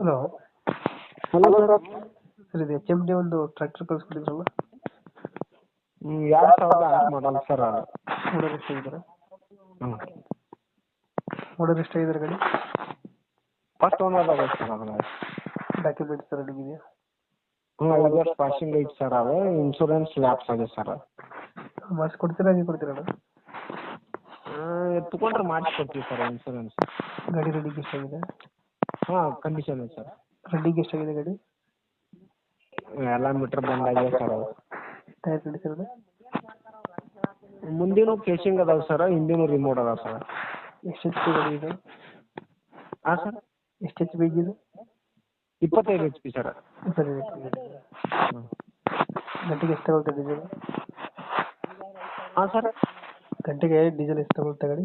Hello hello sir sir ಇದು H M D ಒಂದು tractor ಕಳಿಸ್ಕೊಟ್ಟಿದ್ರಲ್ಲ? ಎರಡು ಸಾವಿರದ ಆರು ಮಾಡಲ್ ಸರ್ ಅದು. ಓನರ್ ಎಷ್ಟಾಗಿದ್ದಾರೆ ಹ್ಞೂ ಓನರ್ ಇದ್ದಾರೆ ಗಾಡಿ? ಫಸ್ಟ್ ಓನರ್ ಅದ ಸರ್ ಅದು ಡಾಕ್ಯುಮೆಂಟ್ಸ್ ಸರ್ ನಿಮಗಿದೆಯಾ ಹ್ಞೂ ಐದು ವರ್ಷ ಪಾಸಿಂಗ್ ಐತಿ ಸರ್ ಅದು. ಇನ್ಶೂರೆನ್ಸ್ ಲ್ಯಾಪ್ಸ್ ಆಗಿದೆ ಸರ್ ಮಾಡಿಸ್ಕೊಡ್ತೀರಾ ಹಂಗೆ ಕೊಡ್ತೀರಾ ಎತ್ಕೊಂಡ್ರೆ ಮಾಡಿಸ್ಕೊಡ್ತೀವಿ ಸರ್ ಇನ್ಶೂರೆನ್ಸ್ ಗಾಡಿ ರೆಡಿಗೆ ಎಷ್ಟಾಗಿದೆ ಹಾಂ ಕಂಡೀಷನ್ ಇದೆ ಸರ್ ರೆಡಿಗೆ ಎಷ್ಟಾಗಿದೆ ಗಡಿ? ಎಲ್ಲ ಮೀಟ್ರ್ ಬಂದಾಗಿದೆ ಸರ್ ಅದು. ಟೈರ್ ಕಂಡೀಷನ್ ಇದೆ? ಮುಂದಿನ ಕೇಸಿಂಗ್ ಅದಾವೆ ಸರ್ ಹಿಂದಿನೂ ರಿಮೋಟ್ ಅದಾವೆ ಸರ್ ಎಷ್ಟು ಎಚ್ ಪಿ ಗಾಡಿ ಇದೆ? ಹಾಂ ಸರ್ ಎಷ್ಟು ಎಚ್ ಪಿ ಇದೆ? ಇಪ್ಪತ್ತೈದು ಎಚ್ ಪಿ ಸರ್ ಗಾಡಿ. ಹ್ಞೂ ಗಂಟೆಗೆ ಎಷ್ಟು ತಗೊಳ್ತಾ ಡೀಸೆಲ್ ಹಾಂ ಸರ್ ಗಂಟೆಗೆ ಡೀಸೆಲ್ ಎಷ್ಟು ತಗೊಳ್ತಾ ಗಾಡಿ?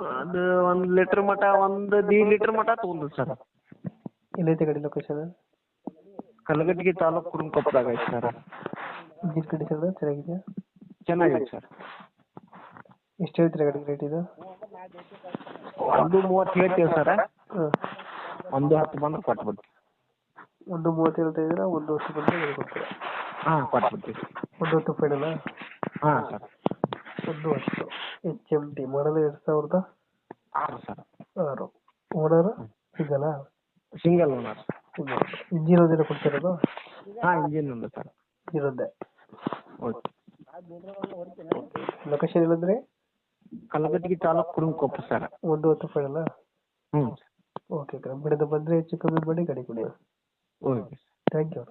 ಅದು ಒಂದ್ ಲೀಟ್ರ್ ಮಟ ಒಂದ್ ದಿ ಲೀಟ್ರ್ ಮಟ ತೊಗೊಂಡು ಸರ್ ಎಲ್ಲೈತೆ ಗಾಡಿ ಲೊಕೇಶನ್ ಕಲಗಟ್ಟಿಗೆ ತಾಲೂಕು ಕುರುಂಕೊಪ್ಪದಾಗ ಐತೆ ಸರ್ ಇಂಜಿನ್ ಕಂಡೀಷನ್ ಚೆನ್ನಾಗಿದೆಯಾ? ಚೆನ್ನಾಗಿದೆ ಸರ್ ಎಷ್ಟು ಹೇಳ್ತೀರಾ ಗಾಡಿ ರೇಟ್ ಇದು? ಒಂದು ಮೂವತ್ತು ಹೇಳ್ತೀವಿ ಸರ್ ಹಾಂ. ಒಂದು ಹತ್ತು ಬಂದ್ರೆ ಕೊಟ್ಬಿಡ್ತೀವಿ. ಒಂದು ಮೂವತ್ತು ಹೇಳ್ತಾ ಇದ್ದೀರಾ? ಒಂದು ವರ್ಷ ಬಂದರೆ ಹಾಂ ಕೊಟ್ಬಿಡ್ತೀವಿ. ಒಂದು ಹತ್ತು ಫೈನಲ್ಲ ಹಾಂ ಸರ್ ಒಂದು ಹತ್ತು. ಎಚ್ ಎಂ ಟಿ ಮಾಡಲ್ ಎರಡು ಸಾವಿರದ ಆರು ಸರ್ ಆರು. ಓನರ್ ಸಿಗಲ್ಲ ಸಿಂಗಲ್ ಓನರ್ ಇಂಜಿನ್ ಒಂದಿನ ಕೊಡ್ತಿರೋದು? ಹಾಂ ಇಂಜಿನ್ ಒಂದು ಸರ್. ಇರುತ್ತೆ ಓಕೆ ಲೊಕೇಶನ್ ಇಲ್ಲಂದ್ರೆ ಕಲಗಟ್ಟಿಗೆ ತಾಲೂಕು ಕುರುಂಕೊಪ್ಪ ಸರ್. ಒಂದು ಹತ್ತು ಫೈನಲ್ಲ? ಹ್ಞೂ ಓಕೆ ಕಡೆ ಬಂದರೆ ಹೆಚ್ಚು ಕಮ್ಮಿ ಮಾಡಿ ಗಾಡಿ ಕೊಡಿ. Okay thank you